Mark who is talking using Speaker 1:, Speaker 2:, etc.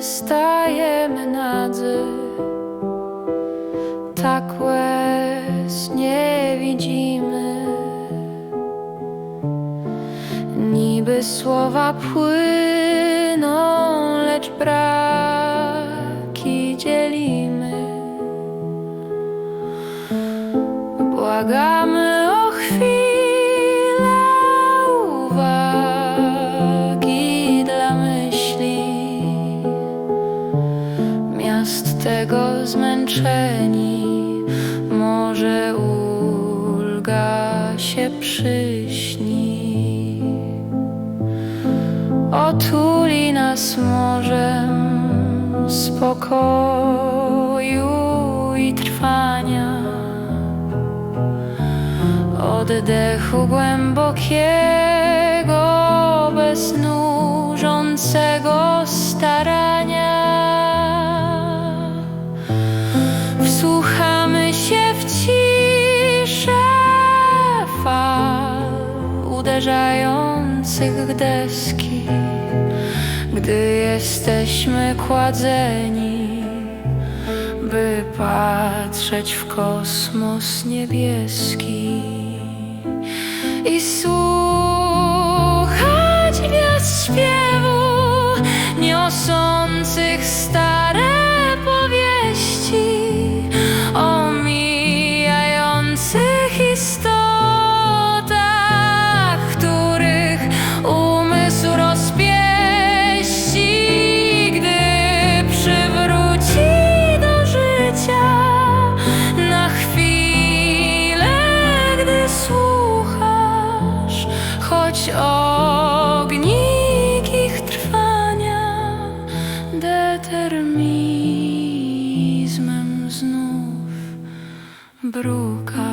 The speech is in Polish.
Speaker 1: stajemy nadzy, tak łez nie widzimy. Niby słowa płyną, lecz braki dzielimy. Błagamy o chwilę tego zmęczeni. Może ulga się przyśni. Otuli nas morzem spokoju i trwania oddechu głębokiego, bez starania. Uderzających deski, gdy jesteśmy kładzeni by patrzeć w kosmos niebieski i słuchać gwiazd śpiewu niosących stare determinizmem znów bruka.